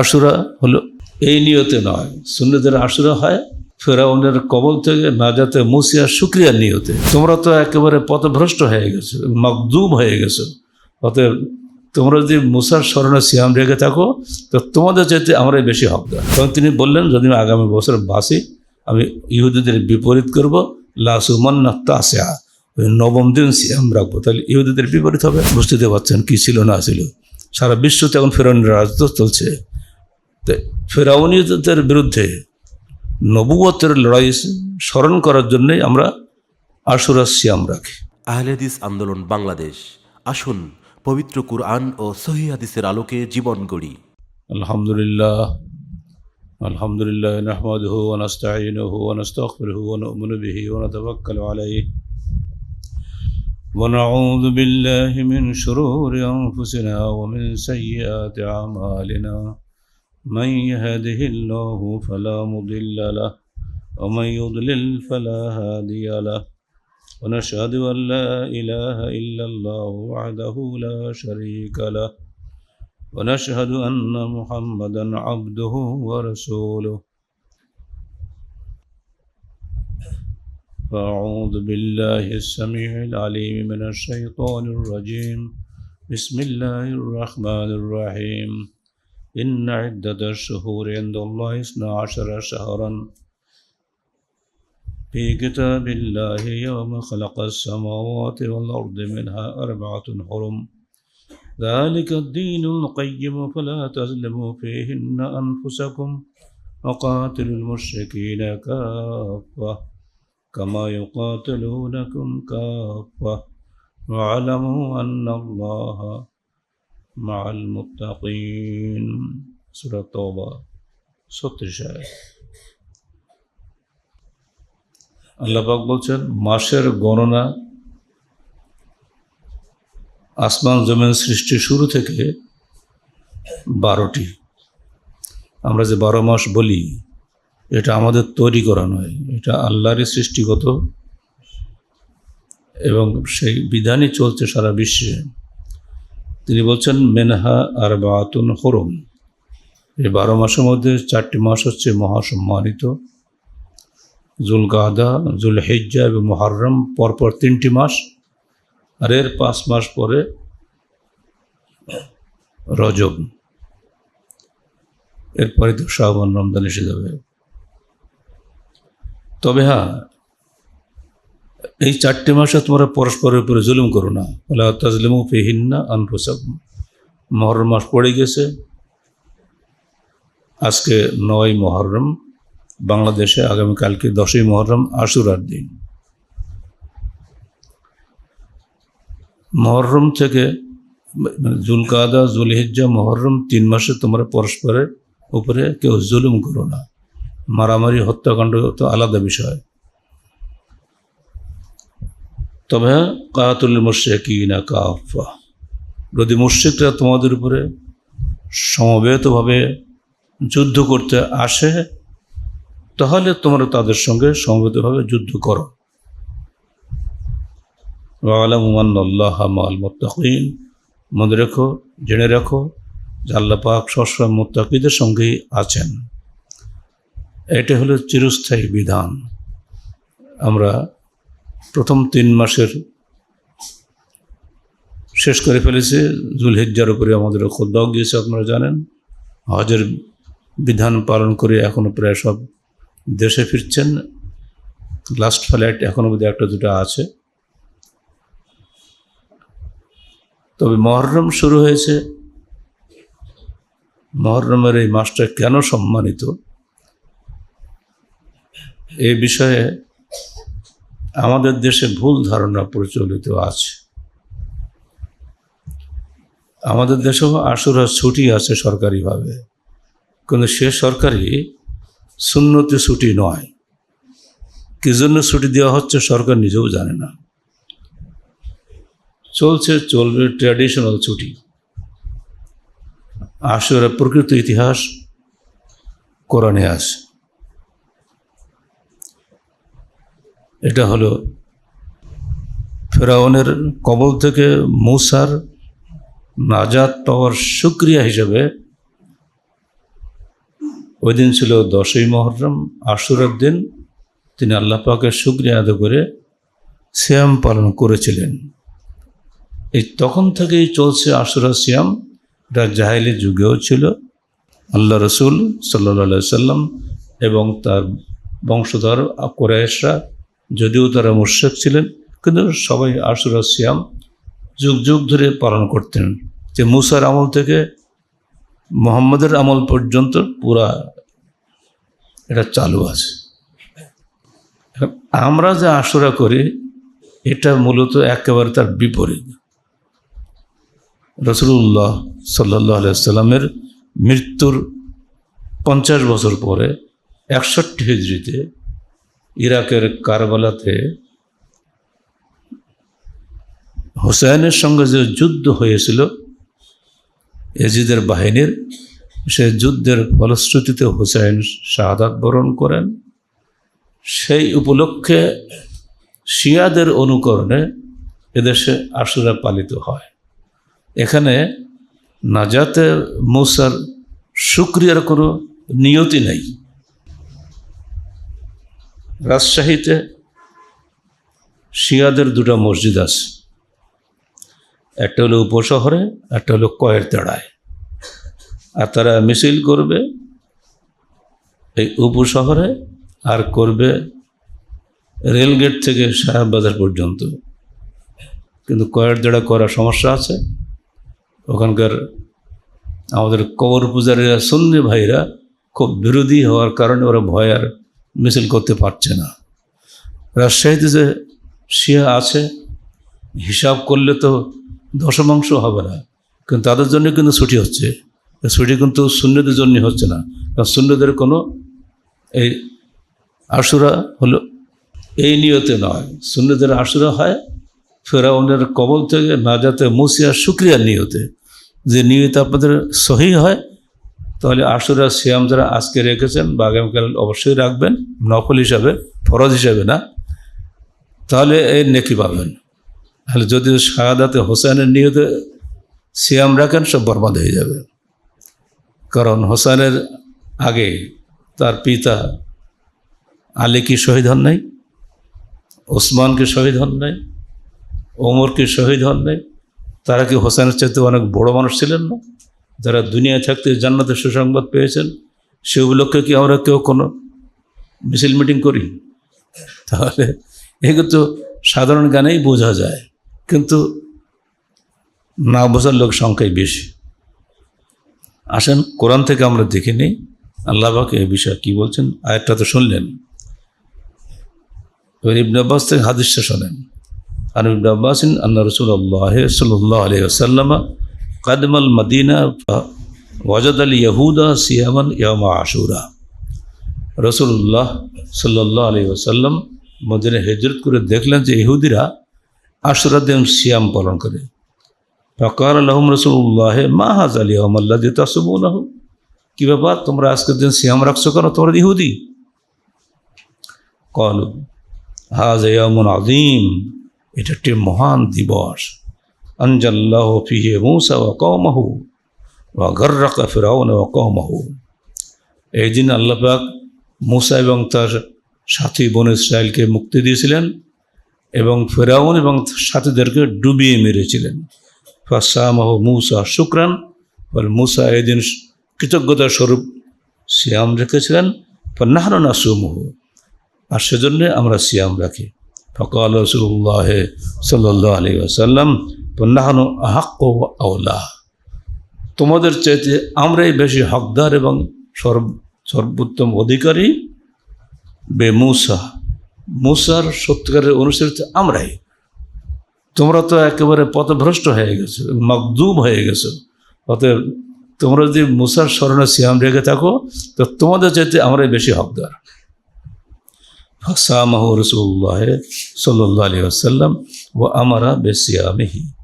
আশুরা হলো। এই নিয়তে নয়। সুন্নতের আশুরা হয়, ফেরাউনের কবল থেকে নাজাতে মুসিয়া শুক্রিয়ার নিয়তে। তোমরা তো একেবারে পথভ্রষ্ট হয়ে গেছো, মকদুম হয়ে গেছো। অতএব তোমরা যদি মুসার স্মরণে সিয়াম রেখে থাকো, তো তোমাদের চাইতে আমরাই বেশি হকদার। তখন তিনি বললেন, যদি আমি আগামী বছর বাসি, আমি ইহুদিদের বিপরীত করব লাসুমান্না তাসা ওই নবম দিন সিয়াম রাখব। তাহলে ইহুদিদের বিপরীত হবে? বুঝতে পারছেন কী ছিল না ছিল। সারা বিশ্বতে এখন ফেরাউনের রাজত্ব চলছে। ফেরাউনিয়তের বিরুদ্ধে নবুয়তের লড়াই স্মরণ করার জন্যে আমরা আশুরা সিয়াম রাখি। আহলেদিস আন্দোলন বাংলাদেশ। আসুন পবিত্র কুরআন ও সহিদের আলোকে জীবন গড়ি। আলহামদুলিল্লাহ আলহামদুলিল্লাহ নাহমাদুহু ওয়া নাস্তাঈনুহু হু নাস্তাগফিরুহু ওয়া নু'মিনু বিহি ওয়া আলাইহি। বিল্লাহি মিন শুরুরি আনফুসিনা ওয়া মিন সাইয়্যাতি আমালিনা। من يهده الله فلا مضل له ومن يضلل فلا هادي له. ونشهد أن لا إله إلا الله وحده لا شريك له. ونشهد أن محمدا عبده ورسوله. فأعوذ بالله السميع العليم من الشيطان الرجيم. بسم الله الرحمن الرحيم. إن عدة الشهور عند الله اثنا عشر شهرا. في كتاب الله يوم خلق السماوات والأرض منها أربعة حرم. ذلك الدين القيم فلا تظلموا فيهن أنفسكم وقاتلوا المشركين كافة كما يقاتلونكم كافة. واعلموا أن الله মা আল মুতাকিন সুরা তবা ছত্রিশ বলছেন, মাসের গণনা আসমান জমিন সৃষ্টির শুরু থেকে বারোটি। আমরা যে বারো মাস বলি, এটা আমাদের তৈরি করা নয়। এটা আল্লাহরই সৃষ্টিগত এবং সেই বিধানই চলছে সারা বিশ্বে। তিনি বলছেন, মেনহা আর বাতুন হরম। এই বারো মাসের মধ্যে চারটি মাস হচ্ছে মহাসম্মানিত। জুলগাদা জুল হেজ্জা এবং মহারম পরপর তিনটি মাস। আর এর পাঁচ মাস পরে রজব। এরপরে তো শ্রাবণ রমজান এসে যাবে। তবে হ্যাঁ এই চারটি মাসে তোমরা পরস্পরের উপরে জুলুম করো না। বলে তাজলিমু ফেহিন্না আনফুসাক মহরম মাস পড়ে গেছে। আজকে নয় মহরম। বাংলাদেশে আগামীকালকে দশই মহরম আশুরার দিন। মহরম থেকে মানে জুলকাদা, জুলহিজ্জা মহরম তিন মাসে তোমরা পরস্পরের উপরে কেউ জুলুম করো না। মারামারি, হত্যাকাণ্ড তো আলাদা বিষয়। তবে কাতুল মুশেকিনা কাফা যদি মুশ্রিকরা তোমাদের উপরে সমবেতভাবে যুদ্ধ করতে আসে, তাহলে তোমরা তাদের সঙ্গে সমবেতভাবে যুদ্ধ করো। আল্লাহ মাল মনে রেখো, জেনে রাখো আল্লাহ পাক সবসময় মোত্তাকিদের সঙ্গেই আছেন। এটা হলো চিরস্থায়ী বিধান। আমরা প্রথম তিন মাসের শেষ করে ফেলেছি। জুলহিজ্জার উপরে আমাদের খোদ্দাও গিয়েছে, আপনারা জানেন। হজের বিধান পালন করে এখনও প্রায় সব দেশে ফিরছেন। লাস্ট ফ্লাইট এখনও বোধহয় একটা দুটো আছে। তবে মহরম শুরু হয়েছে। মহরমের এই মাসটা কেন সম্মানিত? এ বিষয়ে আমাদের দেশে ভুল ধারণা প্রচলিত আছে। আমাদের দেশেও আশুরা ছুটি আছে সরকারিভাবে। কিন্তু সে সরকারি সুন্নতি ছুটি নয়। কি জন্য ছুটি দেওয়া হচ্ছে সরকার নিজেও জানে না। চলছে, চলবে ট্র্যাডিশনাল ছুটি। আশুরা প্রকৃত ইতিহাস কোরআনে আছে। এটা হলো ফেরাউনের কবল থেকে মূসার নাজাত পাওয়ার সুক্রিয়া হিসেবে। ওই দিন ছিল দশই মহরম, আশুরের দিন। তিনি আল্লাহ পাকের শুক্রিয়া আদায় করে শ্যাম পালন করেছিলেন। এই তখন থেকেই চলছে আশুরা শ্যাম এটা জাহেলি যুগেও ছিল। আল্লাহ রসুল সাল্লা সাল্লাম এবং তার বংশধর কোরাইশরা যদিও তারা মুর্শেক ছিলেন, কিন্তু সবাই আশুরা শ্যাম যুগ যুগ ধরে পালন করতেন। যে মুসার আমল থেকে মোহাম্মদের আমল পর্যন্ত পুরা এটা চালু আছে। আমরা যে আশুরা করি, এটা মূলত একেবারে তার বিপরীত। রসুল্লাহ সাল্লাহ সাল্লামের মৃত্যুর পঞ্চাশ বছর পরে একষট্টি হিজড়িতে ইরাকের কারবালাতে হোসেনের সঙ্গে যে যুদ্ধ হয়েছিল, এজিদের বাহিনীর, সে যুদ্ধের ফলশ্রুতিতে হোসেন শাহাদাত বরণ করেন। সেই উপলক্ষে শিয়াদের অনুকরণে এদেশে আশুরা পালিত হয়। এখানে নাজাতে মৌসার শুক্রিয়ার কোনো নিয়তি নেই। রাজশাহীতে শিয়াদের দুটো মসজিদ আছে। একটা হলো উপশহরে, একটা হলো কয়ের তেড়ায় আর তারা মিছিল করবে এই উপশহরে আর করবে রেলগেট থেকে সাহেববাজার পর্যন্ত। কিন্তু কয়ের দেড়া করার সমস্যা আছে। ওখানকার আমাদের কবর পূজারীরা, সন্নি ভাইরা খুব বিরোধী হওয়ার কারণে ওরা ভয় আর মিছিল করতে পারছে না। রাজশাহীতে যে শিয়া আছে, হিসাব করলে তো দশমাংশ হবে না। কিন্তু তাদের জন্য কিন্তু ছুটি হচ্ছে। ছুটি কিন্তু শূন্যদের জন্য হচ্ছে না। কারণ শূন্যদের কোনো এই আশুরা হলো এই নিয়তে নয়। শূন্যদের আশুরা হয় ফেরাউনের কবল থেকে না যাতে মুসিয়া শুক্রিয়ার নিয়তে। যে নিয়ত আপনাদের সহি হয় তাহলে আশুরা সিয়াম যারা আজকে রেখেছেন বা আগামীকাল অবশ্যই রাখবেন নফল হিসাবে, ফরজ হিসাবে না। তাহলে এই নেকি পাবেন। তাহলে যদি শাহাদাতে হোসেনের নিয়তে সিয়াম রাখেন, সব বরবাদ হয়ে যাবে। কারণ হোসেনের আগে তার পিতা আলী কি শহীদ হন নাই? ওসমান কি শহীদ হন নাই? ওমর কি শহীদ হন নাই? তারা কি হোসেনের চাইতে অনেক বড় মানুষ ছিলেন না? যারা দুনিয়া থাকতে জান্নাতের সুসংবাদ পেয়েছেন, সে উপলক্ষে কি আমরা কেউ কোনো মিছিল মিটিং করি? তাহলে এগুলো তো সাধারণ গানেই বোঝা যায়, কিন্তু না বোঝার লোক সংখ্যাই বেশি। আসেন, কোরআন থেকে আমরা দেখে নিই আল্লাহবাকে এই বিষয়ে কী বলছেন, আয়াতটা তো শুনলেন। এবার ইবনে আব্বাস থেকে হাদিসটা শোনেন। আর ইবনে আব্বাসিন আন্না রসুল্লাহ সাল্লাহ আলী আসাল্লাম কাদমাল মদিনা ওয়াজাদ আল ইয়াহুদা সিয়ামান ইয়ামা আশুরা। রসুল্লাহ সাল্লাহ আলী আসাল্লাম মদিনা হেজরত করে দেখলেন যে ইহুদিরা আশুরা দিন সিয়াম পালন করে। ফকার আলহম রসুল্লাহ মা হাজ আলী আহমাল্লা যে তাসবুল্লাহ কী ব্যাপার? তোমরা আজকের দিন সিয়াম রাখছো কেন? তোমরা ইহুদি? কল, হাজ আদিম এটা একটি মহান দিবস। মুসা ও কৌমাহু ও গর্রাকা ফেরাউন ও কৌমাহু এই দিন আল্লাপাক মুসা এবং তার সাথী বন ইসরায়েলকে মুক্তি দিয়েছিলেন এবং ফেরাউন এবং সাথীদেরকে ডুবিয়ে মেরেছিলেন। ফাসামাহ মুসা শুক্রান, ফলে মুসা এদিন কৃতজ্ঞতা স্বরূপ সিয়াম রেখেছিলেন। নাহরন আসুমহ আর সেজন্য আমরা সিয়াম রাখি। ফকাল রসুল্লাহ সাল্লাহ আলী আসাল্লাম নাহানো আহাক্ক আউলা তোমাদের চাইতে আমরাই বেশি হকদার এবং সর্ব, সর্বোত্তম অধিকারী বে মুসা। মুসার সত্যিকারের অনুসরিত আমরাই। তোমরা তো একেবারে পথভ্রষ্ট হয়ে গেছো মকদুম হয়ে গেছো। অতএব তোমরা যদি মুসার স্মরণে সিয়াম রেখে থাকো, তো তোমাদের চাইতে আমরাই বেশি হকদার। ফাসামাহ রসুল্লাহ সাল্লাহ আলী আসাল্লাম ও আমারা বেসিয়ামেহি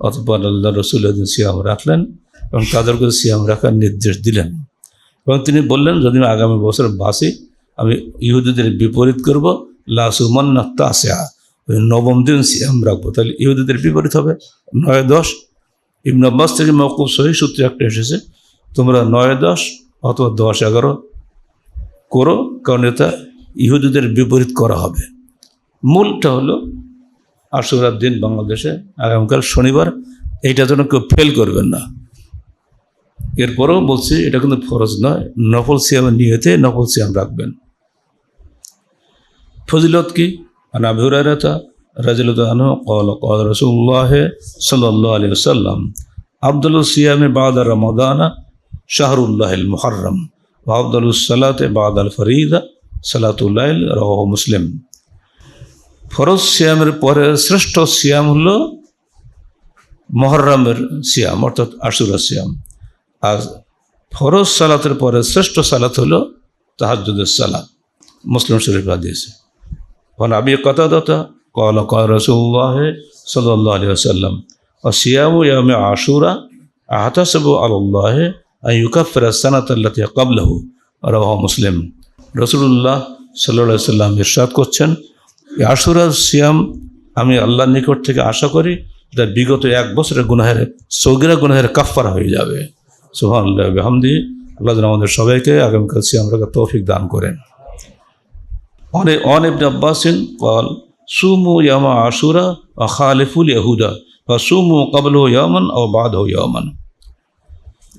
অতপর আল্লাহ রসুল সিয়াম রাখলেন এবং তাদেরকে সিয়াম রাখার নির্দেশ দিলেন। এবং তিনি বললেন, যদি আমি আগামী বছর বাসি আমি ইহুদিদের বিপরীত করব। লাসুমান্না তাসা ওই নবম দিন সিয়াম রাখব। তাহলে ইহুদিদের বিপরীত হবে নয় দশ। ইবন আব্বাস থেকে মকুব সহি সূত্রে একটা এসেছে, তোমরা নয় দশ অথবা দশ এগারো করো, কারণ এটা ইহুদিদের বিপরীত করা হবে। মূলটা হলো আশুরার দিন বাংলাদেশে আগামীকাল শনিবার, এইটা যেন কেউ ফেল করবেন না। এরপরেও বলছি, এটা কিন্তু ফরজ নয়। নফল সিয়ামের নিয়তে নফল সিয়াম রাখবেন। ফজিলত কি? আনাভিরায়তা রাজিলত আনহ রসুল্লাহ সাল্লাহ আলী সাল্লাম আবদুল সিয়ামে বাদ রমাদানা শাহরুল্লাহ মুহরম ও আবদুল সালাতে বাদ আল ফরিদা সালাতুল্লাহ রহ মুসলিম। ফরজ সিয়ামের পরে শ্রেষ্ঠ সিয়াম হলো মহরমের সিয়াম, অর্থাৎ আশুরা সিয়াম। আর ফরজ সালাতের পরে শ্রেষ্ঠ সালাত হলো তাহাজুদের সালাত। মুসলিম শরীফ হাদিসে। ফোন আমি কথা দতা কল ক রসুল্লাহ সাল্লাহ আলী আসাল্লাম ও সিয়ামু ইয়ামে আশুরা আহতাসবু আল্লাহ ইউকাফের সানাত আল্লাহ কাবলাহু রহ মুসলিম। রসুল্লাহ সাল্লাহ সাল্লাম ইরশাদ করছেন আশুরার সিয়াম আমি আল্লাহর নিকট থেকে আশা করি এটা বিগত এক বছরের গুনাহের সৌগিরা গুনাহের কাফারা হয়ে যাবে। সোহান আল্লাহ হামদি আল্লাহ আমাদের সবাইকে আগামীকাল সিয়াম রাখা তৌফিক দান করেন। অনেক অনেক আব্বাসিন কল সুমু ইয়ামা আশুরা আ খালিফুল ইহুদা বা সুমু কবল ইয়মন ও বাদ ইয়ামন।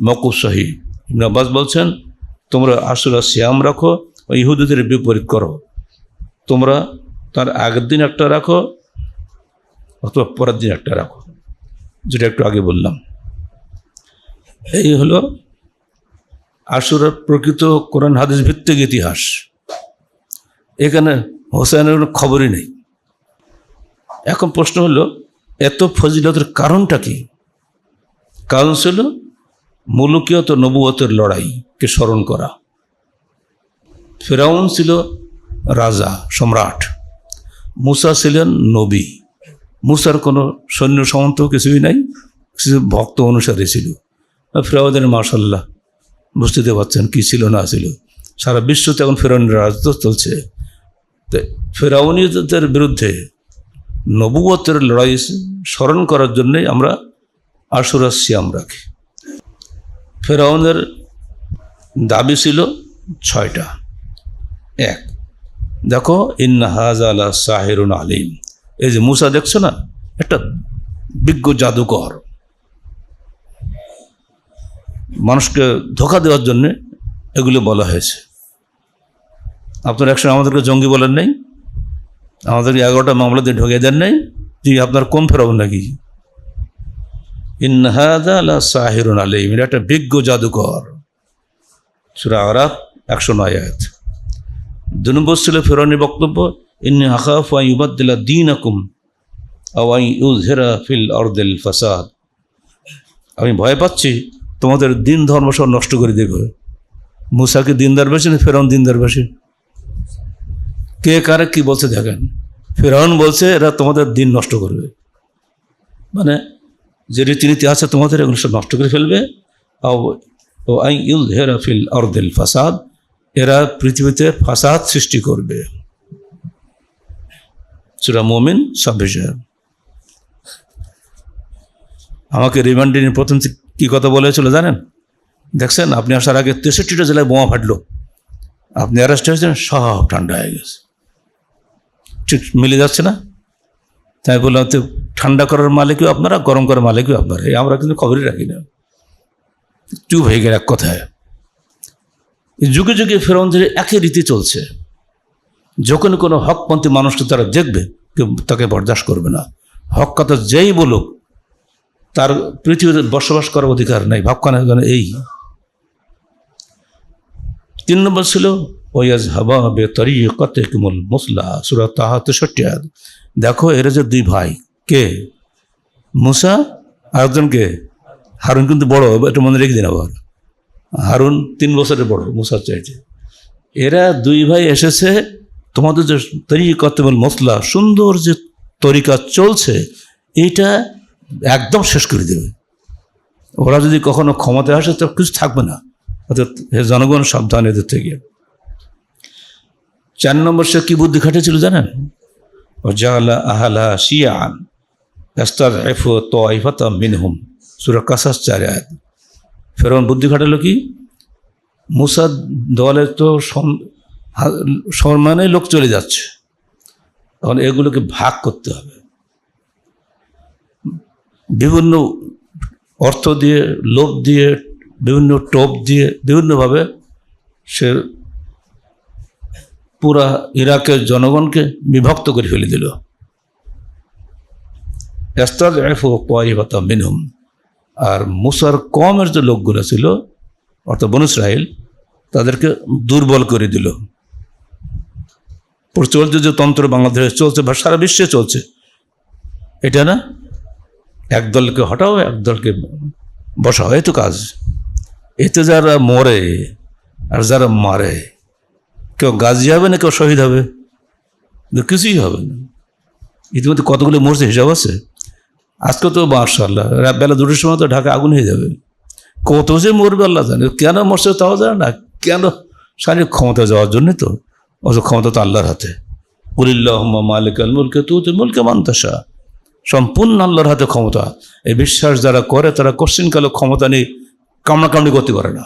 মকুব সহি। ইবন আব্বাস বলছেন, তোমরা আশুরা সিয়াম রাখো ও বিপরীত করো। তোমরা তার আগের দিন একটা রাখো, অথবা পরের দিন একটা রাখো, যেটা একটু আগে বললাম। এই হলো আশুরার প্রকৃত কোরআন হাদিস ভিত্তিক ইতিহাস। এখানে হোসেনের কোনো খবরই নেই। এখন প্রশ্ন হলো, এত ফজিলতের কারণটা কি? কারণ ছিল মুলুকিয়ত নবুয়তের লড়াইকে স্মরণ করা। ফেরাউন ছিল রাজা, সম্রাট। মুসা ছিলেন নবী। মুসার কোনো সৈন্য সামন্ত কিছুই নাই, কিছু ভক্ত অনুসারী ছিল। ফেরাউদের মার্শাল্লাহ বুঝতে পারছেন কি ছিল না ছিল। সারা বিশ্বতে এখন ফেরাউনের রাজত্ব চলছে। তো ফেরাউনিদের বিরুদ্ধে নবুয়তের লড়াই স্মরণ করার জন্যই আমরা আশুরা সিয়াম রাখি। ফেরাউনের দাবি ছিল ছয়টা। এক দেখো, ইন্না হাজ আলা সাহেরুন আলিম। এই যে মুসা দেখছ না? একটা বিজ্ঞ জাদুকর। মানুষকে ধোকা দেওয়ার জন্যে এগুলো বলা হয়েছে। আপনার একসময় আমাদেরকে জঙ্গি বলেন নাই? আমাদেরকে এগারোটা মামলা দিয়ে দেন নাই? যে আপনার কম ফেরাবেন নাকি? ইনহাদা আলা সাহিরুন আলিম। এটা একটা বিজ্ঞ জাদুকর। সুরা আরাফ একশো নয় আয়াত। দু ছিল ফেরানির বক্তব্য, ইন্নি হাকাফ দিন আকুম আওয়াই ফিল অর্দেল ফাসাদ। আমি ভয় পাচ্ছি তোমাদের দিন ধর্ম সব নষ্ট করে দেবে। মুসাকে দিনদার বেশি না ফেরাউন দিনদার বেশি? কে কারে কি বলছে দেখেন। ফেরাউন বলছে, এরা তোমাদের দিন নষ্ট করবে। মানে যে রীতিনীতি আছে, তোমাদের এগুলো সব নষ্ট করে ফেলবে। আই ইউল হেরা ফিল অর্দেল ফাসাদ। এরা পৃথিবীতে ফাসাদ সৃষ্টি করবে। সুরা মোমিন ছাব্বিশ। আমাকে রিমান্ডিনের প্রথম কী কথা বলেছিল জানেন? দেখছেন, আপনি আসার আগে তেষট্টিটা জেলায় বোমা ফাটলো। আপনি অ্যারেস্ট হয়েছেন, সব ঠান্ডা হয়ে গেছে। ঠিক মিলে যাচ্ছে না? তাই বললাম, তো ঠান্ডা করার মালিকও আপনারা, গরম করার মালিকও আপনারা। আমরা কিন্তু খবরই রাখি না। চুপ হয়ে গেল এক কথায়। যুগে যুগে ফেরনদের একই রীতি চলছে। যখন কোনো হকপন্থী মানুষকে তারা দেখবে, কেউ তাকে বরদাস্ত করবে না। হক কথা যেই বলুক, তার পৃথিবীতে বসবাস করার অধিকার নাই। ভাবখানা এই। তিন নম্বর ছিল ওয়াজ হাবা বে তরি কতে কুমল মুসলা সুরা তাহা তেষট্টি। দেখো, এরা যে দুই ভাই। কে? মুসা আরেকজনকে হারুন, কিন্তু বড়, এটা মনে রেখে দিন আবার। হারুন তিন বছরের বড়, মুসার চাইতে। এরা দুই ভাই এসেছে, তোমাদের যে তরিকতেমল মশলা সুন্দর যে তরিকা চলছে, এইটা একদম শেষ করে দেবে। ওরা যদি কখনো ক্ষমতায় আসে, তো কিছু থাকবে না। অর্থাৎ জনগণ সাবধান এদের থেকে। চার নম্বর সে কি বুদ্ধি খাটিয়েছিল জানেন? জালা আহালা শিয়ান এফো তো মিনহুম। সুরা কাসাস চার আয়াত। ফেরন বুদ্ধি খাটালো কি? মুসাদ দলের তো সম- হা- লোক চলে যাচ্ছে। তখন এগুলোকে ভাগ করতে হবে। বিভিন্ন অর্থ দিয়ে, লোভ দিয়ে, বিভিন্ন টোপ দিয়ে, বিভিন্নভাবে সে পুরা ইরাকের জনগণকে বিভক্ত করে ফেলে দিল। এস্তাদ মিনহুম। আর মুসার কমের যে লোকগুলো ছিল, অর্থাৎ বনু ইসরায়েল তাদেরকে দুর্বল করে দিল। প্রচলিত যে তন্ত্র বাংলাদেশে চলছে বা সারা বিশ্বে চলছে, এটা না এক দলকে হটাও এক দলকে বসাও তো কাজ। এতে যারা মরে আর যারা মারে, কেউ গাজী হবে না, কেউ শহীদ হবে? কিছুই হবে না। ইতিমধ্যে কতগুলো মরছে হিসাব আছে? আজকে তো মার্শাল্লাহ বেলা দুটোর সময় তো ঢাকা আগুন হয়ে যাবে। কত যে মরবে আল্লাহ জানে, কেন মরছে তাও জানে না, কেন? শারীরিক ক্ষমতা যাওয়ার জন্য তো অত ক্ষমতা তো আল্লাহর হাতে। উলিল্লাহ মালিক আল মুলকে তু তুই মুলকে মান্তাসা সম্পূর্ণ আল্লাহর হাতে ক্ষমতা। এই বিশ্বাস যারা করে, তারা কোশ্চিনকালে ক্ষমতা নেই কামড়াকামড়ি করতে পারে না।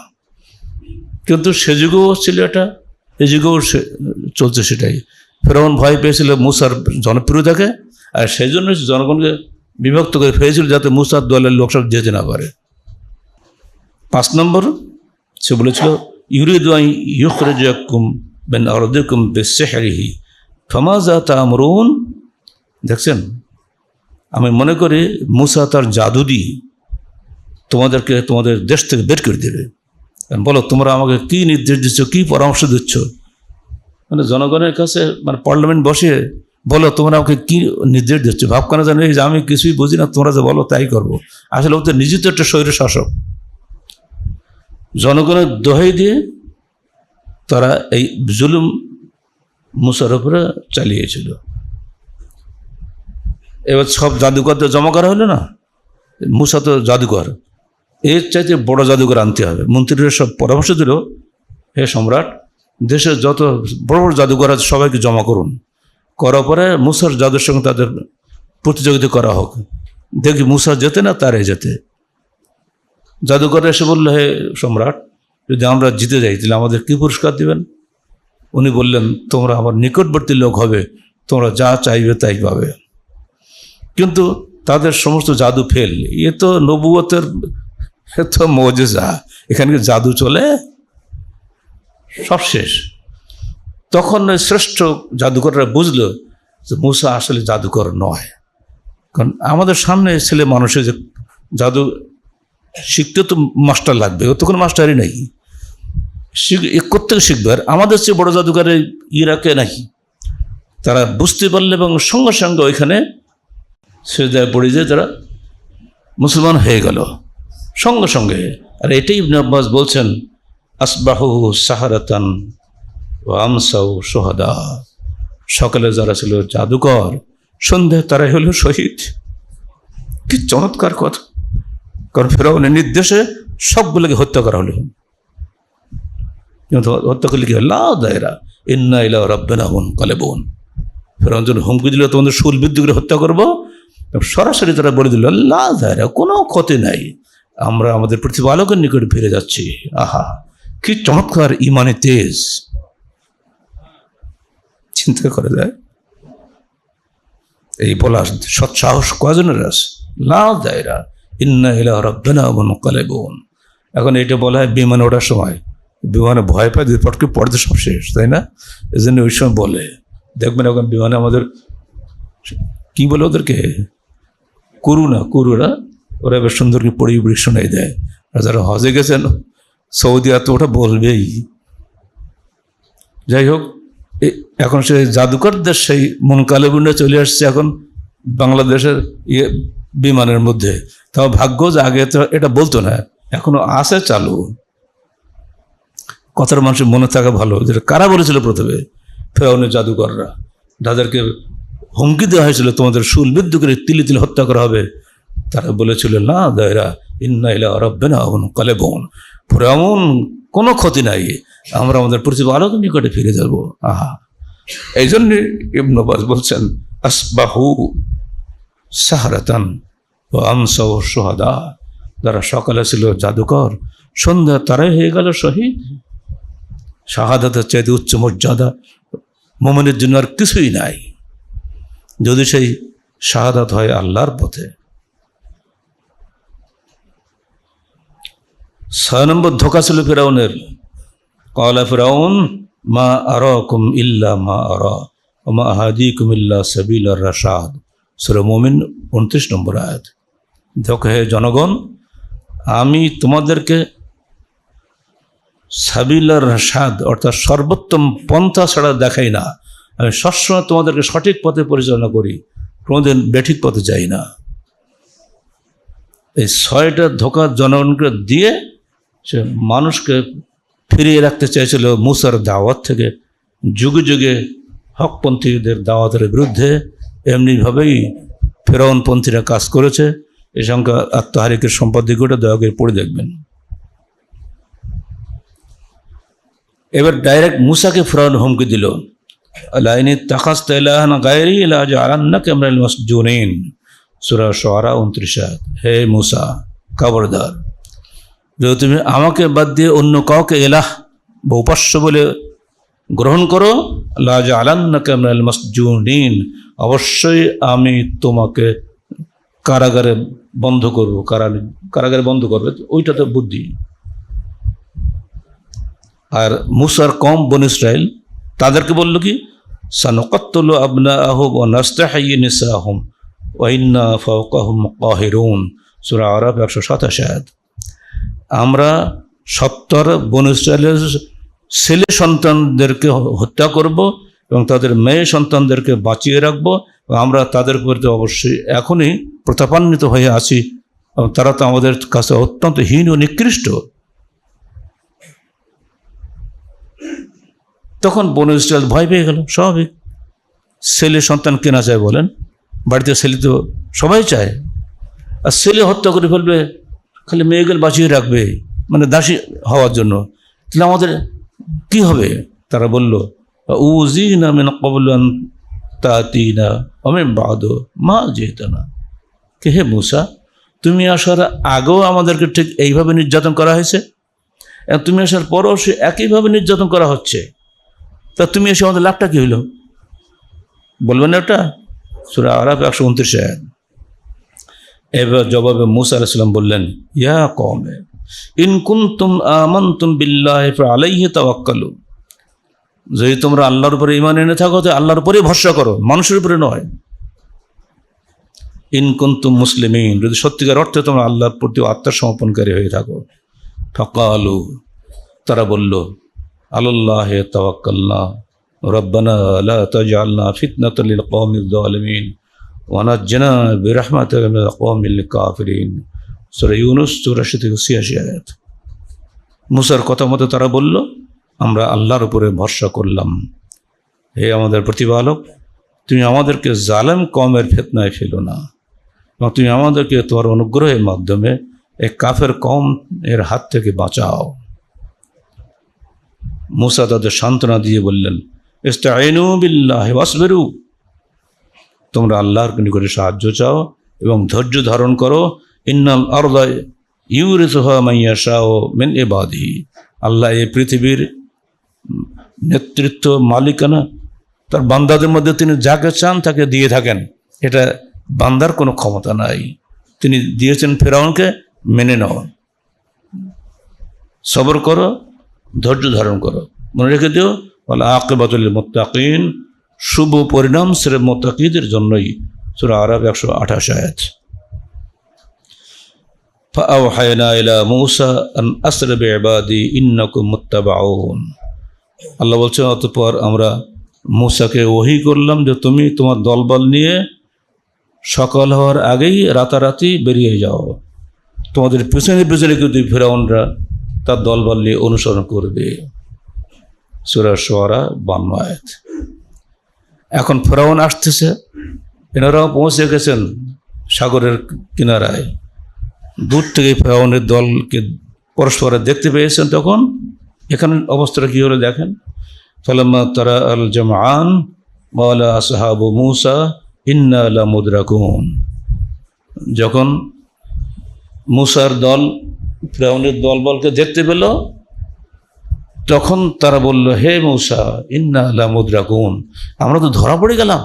কিন্তু সে যুগেও ছিল এটা, এ যুগেও সে- চলছে সেটাই। ফেরাউন ভয় পেয়েছিল, মুসার জনপ্রিয়তাকে, আর সেই জন্য জনগণকে বিভক্ত করে ফেলেছিল যাতে মুসার দলের লোক সব যেতে না পারে। পাঁচ নম্বর, সে বলেছিল, ইউরিদ ইউখরকুম বেন অরদুকুম বেসেহারিহি ফমাজা তামরুন দেখছেন, আমি মনে করি মুসা তার জাদু তোমাদেরকে তোমাদের দেশ থেকে বের করে দেবে। বলো, তোমরা আমাকে কি নির্দেশ দিচ্ছ, কি পরামর্শ দিচ্ছ? মানে জনগণের কাছে মানে পার্লামেন্ট বসে বলো, তোমরা আমাকে কি নির্দেশ দিচ্ছ? ভাবখানা জানো যে আমি কিছুই বুঝি না, তোমরা যে বলো, তাই করব। আসলে ও তো নিজে তো একটা শরীর শাসক। জনগণের দোহাই দিয়ে তারা এই জুলুম মুসার উপরে চালিয়েছিল। এবার সব জাদুকরদের জমা করা হলো না? মুসা তো জাদুকর। এর চাইতে বড় জাদুকর আনতে হবে। মন্ত্রীরা সব পরামর্শ দিল, হে সম্রাট, দেশের যত বড় বড় জাদুকর আছে, সবাইকে জমা করুন। করার পরে মুসার জাদুর সঙ্গে তাদের প্রতিযোগিতা করা হোক। দেখি মুসা যেতে না তারে যেতে। জাদুকর এসে বলল, হে সম্রাট, যদি আমরা জিতে যাই, তাহলে আমাদের কী পুরস্কার দিবেন? উনি বললেন, তোমরা আমার নিকটবর্তী লোক হবে, তোমরা যা চাইবে তাই পাবে। কিন্তু তাদের সমস্ত জাদু ফেল। এ তো নবুয়তের, এ তো মজেজা। এখানে জাদু চলে? সব শেষ। তখন শ্রেষ্ঠ জাদুকররা বুঝলো যে মুসা আসলে জাদুকর নয়। কারণ আমাদের সামনে ছেলে মানুষের যে জাদু শিখতে তো মাস্টার লাগবে, ও তো কোনো মাস্টারই নেই। কোথেকে শিখবে, আর আমাদের চেয়ে বড় জাদুকর এই ইরাকে নাকি? তারা বুঝতে পারলে এবং সঙ্গে সঙ্গে ওইখানে সেজায় পড়ে যে তারা মুসলমান হয়ে গেল। সঙ্গে সঙ্গে, আর এটাই ইবনে আব্বাস বলছেন আসবাহু সাহারাতান আমসাউ সোহাদা সকালে যারা ছিল জাদুকর সন্ধ্যায় তারাই হলো শহীদ। কি চমৎকার কথা। কারণ ফেরাউনের নির্দেশে সবগুলোকে হত্যা করা হলো। হত্যা করলে কি লা দায়রা, ইন্না ইলা রব্বেনা বোন কালে বোন ফেরাউন যখন হুমকি দিল তোমাদের সুল বিদ্যুৎ করে হত্যা করব। সরাসরি তারা বলে দিল, লা দায়রা, কোনো ক্ষতি নাই। আমরা আমাদের প্রতিপালকের নিকট ফিরে যাচ্ছি। আহা, কি চমৎকার ইমানে তেজ। চিন্তা করা যায়। এই বলার সৎসাহস কজনের আছে? লা দায়রা ইন্না ইলা বোন এখন এটা বলা হয় বিমানে ওঠার সময়। বিমানে ভয় পায়, দুই পটকে পড়তে সব শেষ, তাই না? এই জন্য ওই সময় বলে। দেখবেন এখন বিমানে আমাদের কি বলে ওদেরকে? কুরু না কুরুরা ওরা এবার সুন্দর করে পড়ি পড়ি শোনাই দেয়। আর যারা হজে গেছেন, সৌদি আর তো ওটা বলবেই। যাই হোক এখন সেই জাদুকরদের সেই মন কালেবুন্ডে চলে আসছে এখন বাংলাদেশের ইয়ে বিমানের মধ্যে। তাও ভাগ্য যে আগে তো এটা বলতো না, এখনও আছে চালু। কথার মানুষের মনে থাকা ভালো, যেটা কারা বলেছিল প্রথমে? ফেরাউনের জাদুকররা। যাদেরকে হুমকি দেওয়া হয়েছিল, তোমাদের সুলবিদ্ধ করে তিলে তিলে হত্যা করা হবে, তারা বলেছিল, না, দায়রা, ইন্না ইলা রব্বেনা বোন কালে বোন ফেরাউন কোনো ক্ষতি নাই, আমরা আমাদের প্রতিপালকের নিকটে ফিরে যাব। আহা এই জন্যে ইবনবাজ বলছেন, আসবাহু সাহারাতান ও আমসাও সোহাদা যারা সকালে ছিল জাদুকর, সন্ধ্যা তারাই হয়ে গেল শহীদ। শাহাদাতের চাইতে উচ্চ মর্যাদা মোমেনের জন্য আর কিছুই নাই। যদি সেই শাহাদাত হয় আল্লাহর পথে। ছয় নম্বর ধোকা ছিল ফেরাউনের। কলা ফেরাউন মা আরকুম ইল্লা মা আর মা আহাদিকুম ইল্লা সাবিল আর রাশাদ। সুরা মোমিন উনত্রিশ নম্বর আয়াত। দেখো হে জনগণ, আমি তোমাদেরকে সাবিলার রাশাদ, অর্থাৎ সর্বোত্তম পন্থা ছাড়া দেখাই না। আমি সবসময় তোমাদেরকে সঠিক পথে পরিচালনা করি, কোনোদিন বেঠিক পথে যাই না। এই ছয়টা ধোকা জনগণকে দিয়ে সে মানুষকে ফিরিয়ে রাখতে চেয়েছিল মুসার দাওয়াত থেকে। যুগে যুগে হকপন্থীদের দাওয়াতের বিরুদ্ধে এমনিভাবেই ফেরাউনপন্থীরা কাজ করেছে। এ সংখ্যা আত্মহারিকের সম্পাদিকটা দয়া করে পড়ে দেখবেন। এবার ডাইরেক্ট মুসাকে ফেরাউন হুমকি দিল। লাইনি তাকাস তাইলাহান গায়রি ইলাজ আলান্না ক্যামরাল সুরা সোয়ারা উনত্রিশ হে মুসা, খবরদার। যদি তুমি আমাকে বাদ দিয়ে অন্য কাউকে এলাহ বা উপাস্য বলে গ্রহণ করো মসজুনিন, অবশ্যই আমি তোমাকে কারাগারে বন্ধ করব কারা কারাগারে বন্ধ করবে। ওইটা তো বুদ্ধি। আর মুসার কম বন ইসরায়েল তাদেরকে বলল কি, সানকত্তল আবনা আহম ও নাস্তাহাই নিসা আহম ওয়াইন্না সুরা আরব একশো সাতাশ আমরা সত্তর বন ছেলে সন্তানদেরকে হত্যা করব এবং তাদের মেয়ে সন্তানদেরকে বাঁচিয়ে রাখব আমরা তাদের প্রতি অবশ্যই এখনই প্রতাপান্বিত হয়ে আছি এবং তারা তো আমাদের কাছে অত্যন্ত হীন ও নিকৃষ্ট। তখন বন ইসরায়েল ভয় পেয়ে গেল, স্বাভাবিক। ছেলে সন্তান কেনা চায় বলেন? বাড়িতে ছেলে তো সবাই চায়। আর ছেলে হত্যা করে ফেলবে খালি মেয়েগুলো বাঁচিয়ে রাখবে মানে দাসী হওয়ার জন্য। তাহলে আমাদের কি হবে? তারা বলল উজি না মেন কবলান তাতি না আমি বাদ মা যেত না কে হে মুসা, তুমি আসার আগেও আমাদেরকে ঠিক এইভাবে নির্যাতন করা হয়েছে? তুমি আসার পরও সে একইভাবে নির্যাতন করা হচ্ছে? তা তুমি এসে আমাদের লাভটা কি হইল? বলবেন না ওটা? সুরা আরব একশো উনত্রিশ এবার জবাবে মুসা আলাইসাল্লাম বললেন, ইয়া কমে আমন তুম বিল্লাহ আলাইহে তাওয়াক্কালু। যদি তোমরা আল্লাহর উপরে ইমান এনে থাকো, তো আল্লাহর উপরেই ভরসা করো, মানুষের উপরে নয়। ইনকুন তুম মুসলিমিন, যদি সত্যিকার অর্থে তোমরা আল্লাহর প্রতি আত্মসমর্পণকারী হয়ে থাকো, ফকালু, তারা বলল আল্লাহ তাওয়াক্কালনা, রব্বানা লা তাজআলনা ফিতনাতাল লিল কওমিল যালিমিন। ওয়া নাজ্জিনা বিরহমাতিকা মিনাল কওমিল কাফিরিন সূরা ইউনূস 84 থেকে 86 আয়াত মুসার কথা মতো তারা বলল, আমরা আল্লাহর উপরে ভরসা করলাম। হে আমাদের প্রতিপালক, তুমি আমাদেরকে জালেম কমের ফেতনায় ফেলো না। এবং তুমি আমাদেরকে তোমার অনুগ্রহের মাধ্যমে এই কাফের কম এর হাত থেকে বাঁচাও। মুসা তাদের সান্ত্বনা দিয়ে বললেন তোমরা আল্লাহর নিকটে সাহায্য চাও এবং ধৈর্য ধারণ করো। ইন্নাল আরদা ইউরিসহা মাইয়া শাহ মেন আল্লাহ এই পৃথিবীর নেতৃত্ব, মালিকানা তার বান্দাদের মধ্যে তিনি যাকে চান তাকে দিয়ে থাকেন। এটা বান্দার কোনো ক্ষমতা নাই। তিনি দিয়েছেন ফেরাউনকে, মেনে নাও। সবর করো, ধৈর্য ধারণ করো। মনে রেখে দিও বলে আকেবাতুল মোত্তাকিন। শুভ পরিণাম সেরে মোত্তাকিদের জন্যই সুরা আরব একশো আঠাশ আয়াত فأوحينا إلى موسى أن أسر بعبادي إنكم متبعون আল্লাহ বলছেন অতঃপর আমরা মূসাকে ওহি করলাম যে তুমি তোমার দলবল নিয়ে সকাল হওয়ার আগেই রাতারাতি বেরিয়ে যাও তোমাদের পেছনে পেছনে কিন্তু ফেরাউনরা তার দলবল নিয়ে অনুসরণ করবে সুরা সোয়ারা বান্মায়াত এখন ফেরাউন আসতেছে। এনারাও পৌঁছে গেছেন সাগরের কিনারায়। দূর থেকে ফেরাউনের দলকে পরস্পরে দেখতে পেয়েছেন তখন। এখানে অবস্থাটা কী হলো দেখেন। ফালাম্মা তারা আল জামান মাওলা সাহাবু মুসা, ইন্না আলা মুদরাকুন। যখন মুসার দল, ফেরাউনের দলবলকে দেখতে পেল তখন তারা বলল, হে মৌসা, ইন্না আল্লাহ মুদ্রাকুন। আমরা তো ধরা পড়ে গেলাম।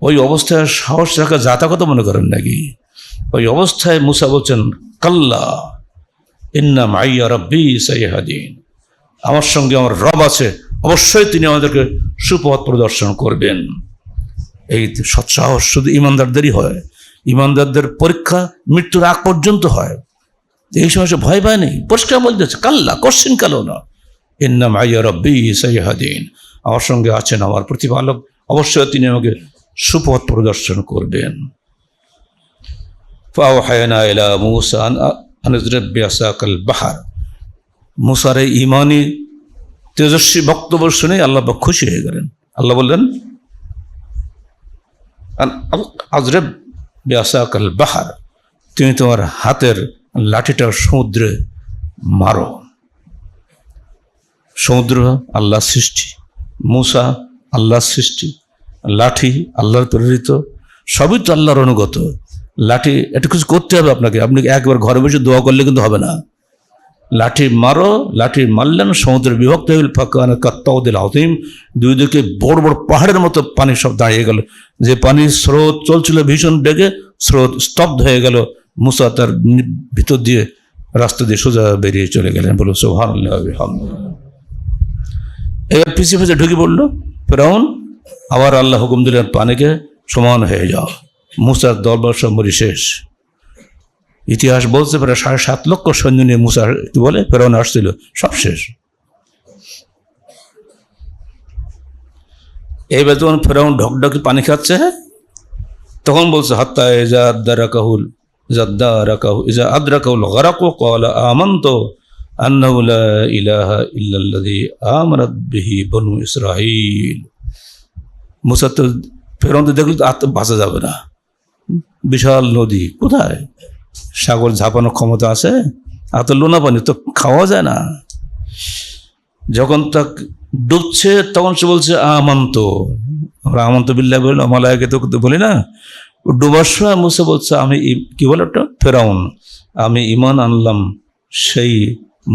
ওই অবস্থায় সাহস রাখা যাতা কথা মনে করেন নাকি? ওই অবস্থায় মুসা বলছেন, কাল্লা, ইন্না মাইয়া রব্বি সাইহাদিন। আমার সঙ্গে আমার রব আছে, অবশ্যই তিনি আমাদেরকে সুপথ প্রদর্শন করবেন। এই সৎসাহস শুধু ইমানদারদেরই হয়, ইমানদারদের পরীক্ষা মৃত্যুর আগ পর্যন্ত হয়। এই সময় সে ভয় পায় নেই, পরিষ্কার বলতেছে কাল্লা কোশ্চিন কালো না। এর নাম আইয়া রব্বি সাইহাদিন। আমার সঙ্গে আছেন আমার প্রতিপালক, অবশ্যই তিনি আমাকে সুপথ প্রদর্শন করবেন। ফাওহায়না ইলা মুসা আন আনজরব বিয়াসাকাল বাহার। মুসার এই ইমানি তেজস্বী বক্তব্য শুনে আল্লাহ খুশি হয়ে গেলেন। আল্লাহ বললেন আজরেব বিয়াসাকাল বাহার, তুমি তোমার হাতের লাঠিটা সমুদ্রে মারো। সমুদ্র আল্লাহ সৃষ্টি, মুসা আল্লাহর সৃষ্টি, লাঠি আল্লাহর প্রেরিত, সবই তো আল্লাহর অনুগত। লাঠি, এটা কিছু করতে হবে আপনাকে, আপনি একবার ঘরে বসে দোয়া করলে কিন্তু হবে না। লাঠি মারো, লাঠি মারলেন সমুদ্রে বিভক্ত হইল গেল ফাঁকা কাত্তাউদ্দিল আতিম দুই দিকে বড় বড় পাহাড়ের মতো পানি সব দাঁড়িয়ে গেল। যে পানির স্রোত চলছিল ভীষণ বেগে, স্রোত স্তব্ধ হয়ে গেল। মুসা তার ভিতর দিয়ে রাস্তা দিয়ে সোজা বেরিয়ে চলে গেলেন বলো সোহান এবার পিছিয়ে পিছিয়ে ঢুকে পড়ল। ফেরাউন আবার আল্লাহ হুকুম দিলেন, পানিকে সমান হয়ে যাও। মুসার দরবার সব মরি শেষ। ইতিহাস বলছে পারে সাড়ে সাত লক্ষ সৈন্য নিয়ে মুসা কি বলে, ফেরাউন আসছিল, সব শেষ। এইবার যখন ফেরাউন ঢকঢকি পানি খাচ্ছে তখন বলছে হত্যা এজা আদারা কাহুল ইজা রাকাহু ইজা আদরাকাহুল গরাকু ক্বালা আমানতু আন্নাহু লা ইলাহা তো তো আর বাঁচা যাবে না। বিশাল নদী, কোথায়? সাগর ঝাঁপানোর ক্ষমতা আছে, আর তো লোনা পানি, তো খাওয়া যায় না। যখন তা ডুবছে, তখন সে বলছে, আমন্ত। আমরা আমন্ত বিল্লা বলি মালায়কে তো বলি না ডুবার সময় মুসে বলছে, আমি কি বলে ওটা? ফেরাউন। আমি ইমান আনলাম সেই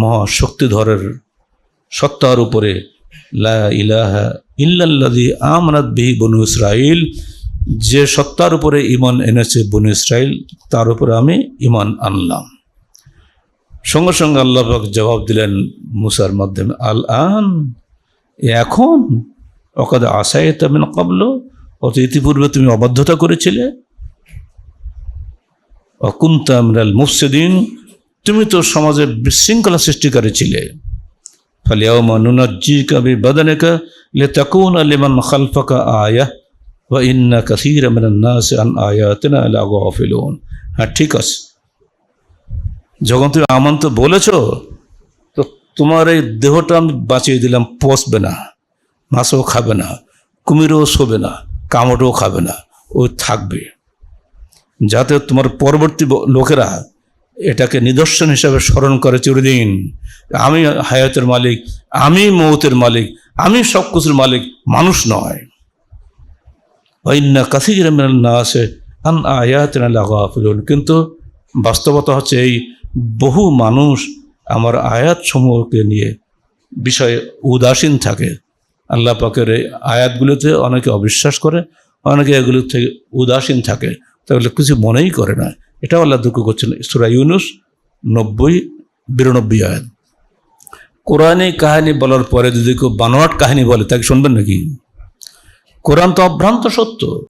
মহাশক্তিধরের সত্তার উপরে। লা ইলাহা ইল্লাল্লাযী আমানাত বিহি বনু ইসরাইল যে সত্তার উপরে ইমান এনেছে বনু ইসরাইল তার উপরে আমি ইমান আনলাম। সঙ্গে সঙ্গে আল্লাহ জবাব দিলেন মুসার মাধ্যমে, আল আন এখন? অকাদ আশায় তেমন কবল অত ইতিপূর্বে তুমি অবাধ্যতা করেছিলে। অকুন্ত মুফসেদিন, তুমি তো সমাজে বিশৃঙ্খলা সৃষ্টিকারী ছিলে। ফলে নুনাজ্জি কাবি বাদানেকা লে তাকুন আলিমান খালফাকা আয়া বা ইন্না কাসির নাস আন আয়াতেনা লাগোয়া ফেলুন হ্যাঁ ঠিক আছে। যখন তুমি আমন্ত বলেছ, তো তোমার এই দেহটা আমি বাঁচিয়ে দিলাম, পচবে না, মাছও খাবে না, কুমিরও শোবে না। কামড়ও খাবে না, ও থাকবে। যাতে তোমার পরবর্তী লোকেরা এটাকে নিদর্শন হিসাবে স্মরণ করে চিরদিন। আমি হায়াতের মালিক, আমি মৌতের মালিক, আমি সব কিছুর মালিক, মানুষ নয়। অন্য কাসির না আছে আন আয়াত লাগাফিলুন। কিন্তু বাস্তবতা হচ্ছে এই, বহু মানুষ আমার আয়াত সমূহকে নিয়ে বিষয়ে উদাসীন থাকে। আল্লাহ পাকের এই আয়াতগুলোতে অনেকে অবিশ্বাস করে, অনেকে এগুলো থেকে উদাসীন থাকে। তাহলে কিছু মনেই করে না। এটাও আল্লাহ দুঃখ করছেন। সুরা ইউনুস নব্বই, বিরানব্বই আয়াত। কোরআনে কাহিনী বলার পরে যদি কেউ বানোয়াট কাহিনী বলে, তাকে শুনবেন নাকি? কোরআন তো অভ্রান্ত সত্য।